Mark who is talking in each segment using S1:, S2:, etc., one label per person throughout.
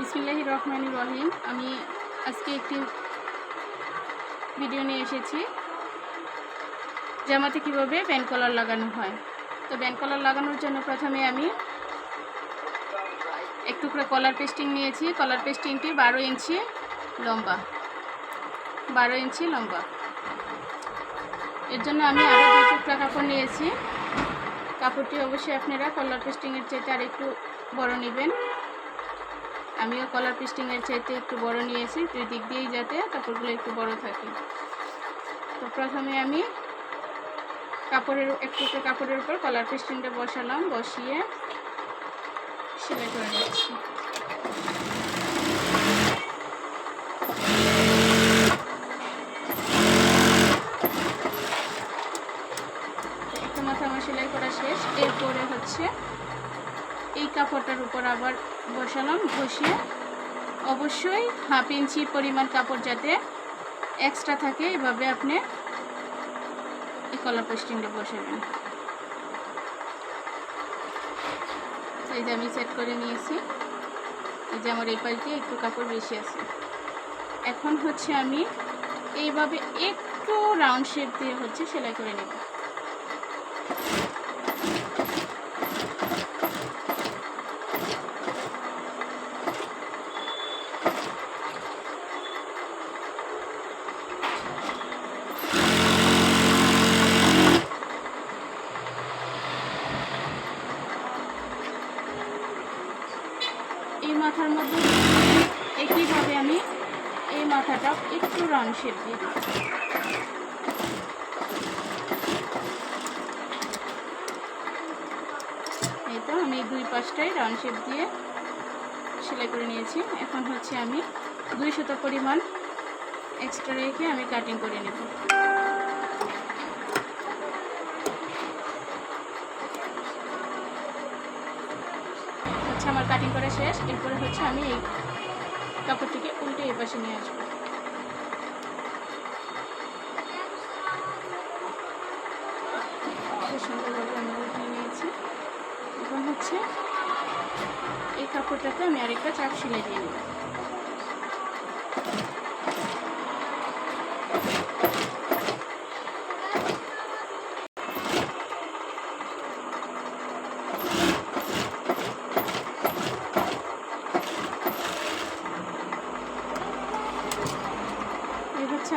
S1: বিসমিল্লাহি রহমান রহিম। আমি আজকে একটি ভিডিও নিয়ে এসেছি। জামাতে কীভাবে ব্যান কলার লাগানো হয়। তো ব্যান কলার লাগানোর জন্য প্রথমে আমি এক টুকরো কলার পেস্টিং নিয়েছি। কলার পেস্টিংটি বারো ইঞ্চি লম্বা। বারো ইঞ্চি লম্বা। এর জন্য আমি আরও দুই টুকরা কাপড় নিয়েছি। কাপড়টি অবশ্যই আপনারা কলার পেস্টিংয়ের চাইতে আর একটু বড় নেবেন। আমিও কলার পিস্টিংয়ের চাইতে একটু বড় নিয়েছি, দুই দিক দিয়েই যাতে কাপড়গুলো একটু বড় থাকে। তো প্রথমে আমি কাপড়ের একটু একটু কাপড়ের উপর কলার পিস্টিংটা বসালাম, বসিয়ে সেলাই করে নিচ্ছি একটা মাথা আমার সেলাই করা শেষ এরপরে হচ্ছে এই কাপড়টার উপর আবার বসালাম বসিয়ে অবশ্যই হাফ ইঞ্চি পরিমাণ কাপড় যাতে এক্সট্রা থাকে, এভাবে আপনি এই কলার পেস্টিংটা বসাবেন। এই যে আমি সেট করে নিয়েছি। এই যে আমার এই পাশে একটু কাপড় বেশি আছে। এখন হচ্ছে আমি এইভাবে একটু রাউন্ড শেপ দিয়ে হচ্ছে সেলাই করে নেব। মাথার মধ্যে একইভাবে আমি এই মাথাটা একটু রাউন্ড শেপ দিয়ে দিচ্ছি এই তো আমি দুই পাশটাই রাউন্ড শেপ দিয়ে সেলাই করে নিয়েছি। এখন হচ্ছে আমি দুই শত পরিমাণ এক্সট্রা রেখে আমি কাটিং করে নেব হচ্ছে আমার কাটিং করা শেষ, এরপরে হচ্ছে আমি এই কাপড়টিকে উল্টে এই পাশে নিয়ে আসব। সুন্দরভাবে আমি উল্টে নিয়েছি। হচ্ছে এই কাপড়টাতে আমি আরেকটা চাপ সেলাই দিয়ে নেব এই হচ্ছে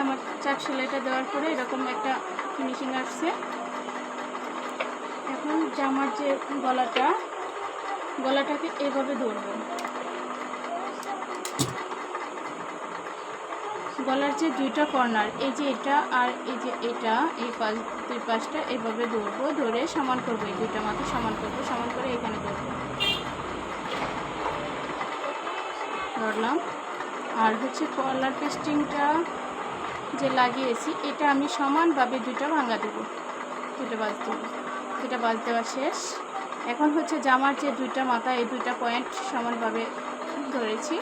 S1: চাপ সেলাইটা দেওয়ার পরে এরকম একটা ফিনিশিং আসছে। এখন জামার যে গলাটা, গলাটাকে এভাবে ধরবো। গলার যে দুইটা কর্নার এই যে এটা আর এই যে এটা, এই পাশ, দুই পাশটা এভাবে ধরবো, ধরে সমান করব, এই দুইটা মাথা সমান করব, সমান করে এখানে ধরবো। ধরলাম। আর হচ্ছে কলার পেস্টিংটা যে লাগিয়েছি, এটা আমি সমানভাবে দুটো ভাঙা দেবো। দুটো বাজ দেবো দুটা বাজ দেওয়া শেষ। এখন হচ্ছে জামার যে দুইটা মাথা, এই দুইটা পয়েন্ট সমানভাবে ধরেছি।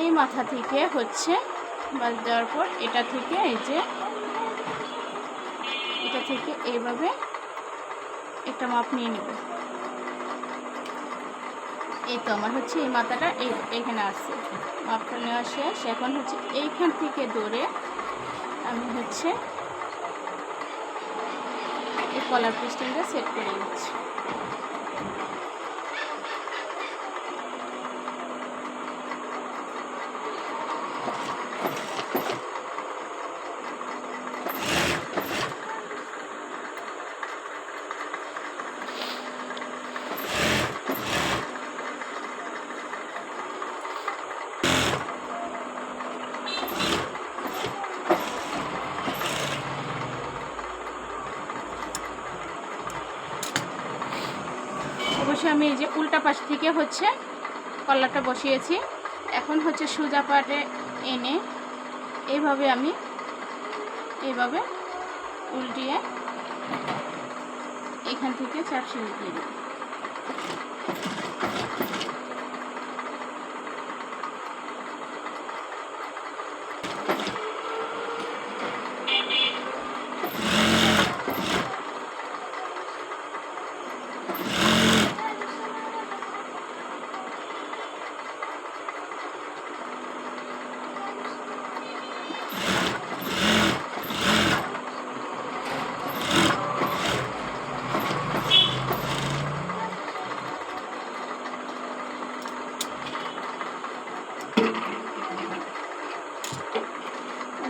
S1: এই মাথা থেকে হচ্ছে বাজ দেওয়ার পর এটা থেকে এই যে, এটা থেকে এইভাবে একটা মাপ নিয়ে নেব। এই তো আমার হচ্ছে এই মাথাটা এই এখানে আসছে। মাপটা নেওয়া শেষ। এখন হচ্ছে এইখান থেকে দৌড়ে আমি হচ্ছে এই কলার পিস্টিংটা সেট করে নিচ্ছি। অবশ্যই আমি এই যে উল্টা পাশ থেকে হচ্ছে কলারটা বসিয়েছি। এখন হচ্ছে সোজা পাটে এনে এইভাবে আমি এইভাবে উল্টিয়ে এখান থেকে চাপ সিঁড়ি দিয়ে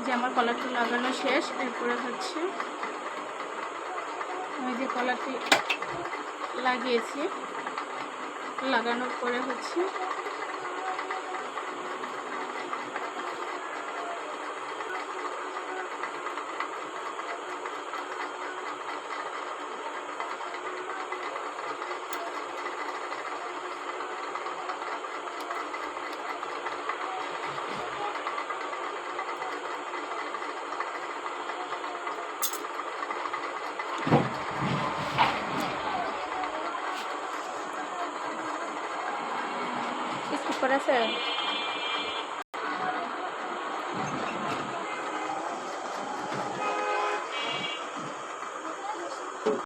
S1: যে আমার কলারটি লাগানো শেষ এরপরে হচ্ছে আমি যে কলারটি লাগিয়েছি লাগানোর পরে হচ্ছে স্কিপ করা আছে